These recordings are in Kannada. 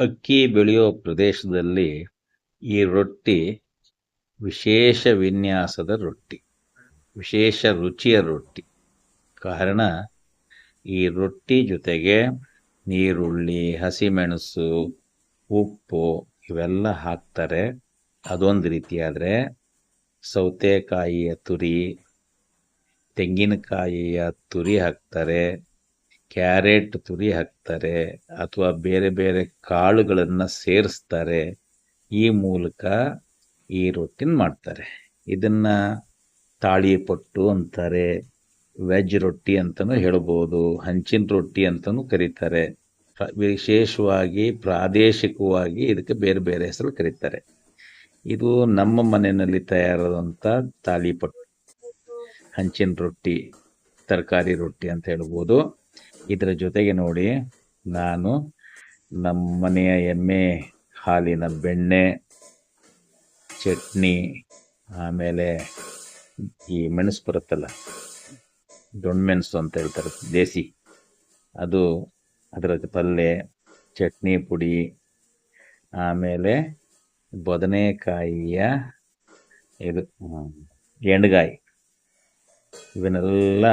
ಅಕ್ಕಿ ಬೆಳೆಯೋ ಪ್ರದೇಶದಲ್ಲಿ ಈ ರೊಟ್ಟಿ ವಿಶೇಷ ವಿನ್ಯಾಸದ ರೊಟ್ಟಿ, ವಿಶೇಷ ರುಚಿಯ ರೊಟ್ಟಿ. ಕಾರಣ, ಈ ರೊಟ್ಟಿ ಜೊತೆಗೆ ನೀರುಳ್ಳಿ, ಹಸಿಮೆಣಸು, ಉಪ್ಪು ಇವೆಲ್ಲ ಹಾಕ್ತಾರೆ. ಅದೊಂದು ರೀತಿಯಾದರೆ ಸೌತೆಕಾಯಿಯ ತುರಿ, ತೆಂಗಿನಕಾಯಿಯ ತುರಿ ಹಾಕ್ತಾರೆ. ಕ್ಯಾರೆಟ್ ತುರಿ ಹಾಕ್ತಾರೆ ಅಥವಾ ಬೇರೆ ಬೇರೆ ಕಾಳುಗಳನ್ನು ಸೇರಿಸ್ತಾರೆ, ಈ ಮೂಲಕ ಈ ರೊಟ್ಟಿನ ಮಾಡ್ತಾರೆ. ಇದನ್ನು ತಾಳಿಪಟ್ಟು ಅಂತಾರೆ, ವೆಜ್ ರೊಟ್ಟಿ ಅಂತಲೂ ಹೇಳ್ಬೋದು, ಹಂಚಿನ ರೊಟ್ಟಿ ಅಂತಲೂ ಕರೀತಾರೆ. ವಿಶೇಷವಾಗಿ ಪ್ರಾದೇಶಿಕವಾಗಿ ಇದಕ್ಕೆ ಬೇರೆ ಬೇರೆ ಹೆಸರು ಕರೀತಾರೆ. ಇದು ನಮ್ಮ ಮನೆಯಲ್ಲಿ ತಯಾರಾದಂಥ ತಾಳಿಪಟ್ಟು ಹಂಚಿನ ರೊಟ್ಟಿ, ತರಕಾರಿ ರೊಟ್ಟಿ ಅಂತ ಹೇಳ್ಬೋದು. ಇದರ ಜೊತೆಗೆ ನೋಡಿ, ನಾನು ನಮ್ಮ ಮನೆಯ ಎಮ್ಮೆ, ಹಾಲಿನ ಬೆಣ್ಣೆ, ಚಟ್ನಿ, ಆಮೇಲೆ ಈ ಮೆಣಸು ಬರುತ್ತಲ್ಲ, ದೊಣ್ಣ ಮೆಣಸು ಅಂತ ಹೇಳ್ತಾರೆ, ದೇಸಿ. ಅದು ಅದರ ಪಲ್ಯ ಚಟ್ನಿ ಪುಡಿ, ಆಮೇಲೆ ಬದನೆಕಾಯಿಯ ಇದು ಎಣ್ಗಾಯಿ. ಇವನ್ನೆಲ್ಲ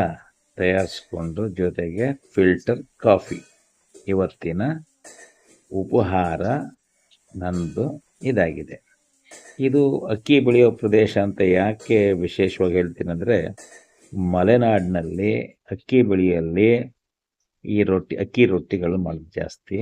ತಯಾರಿಸ್ಕೊಂಡು ಜೊತೆಗೆ ಫಿಲ್ಟರ್ ಕಾಫಿ. ಇವತ್ತಿನ ಉಪಹಾರ ನಂದು ಇದಾಗಿದೆ. ಇದು ಅಕ್ಕಿ ಬೆಳೆಯೋ ಪ್ರದೇಶ ಅಂತ ಯಾಕೆ ವಿಶೇಷವಾಗಿ ಹೇಳ್ತೀನಿ ಅಂದರೆ, ಮಲೆನಾಡಿನಲ್ಲಿ ಅಕ್ಕಿ ಬೆಳೆಯಲ್ಲಿ ಈ ರೊಟ್ಟಿ, ಅಕ್ಕಿ ರೊಟ್ಟಿಗಳು ಮಾಡೋದು ಜಾಸ್ತಿ.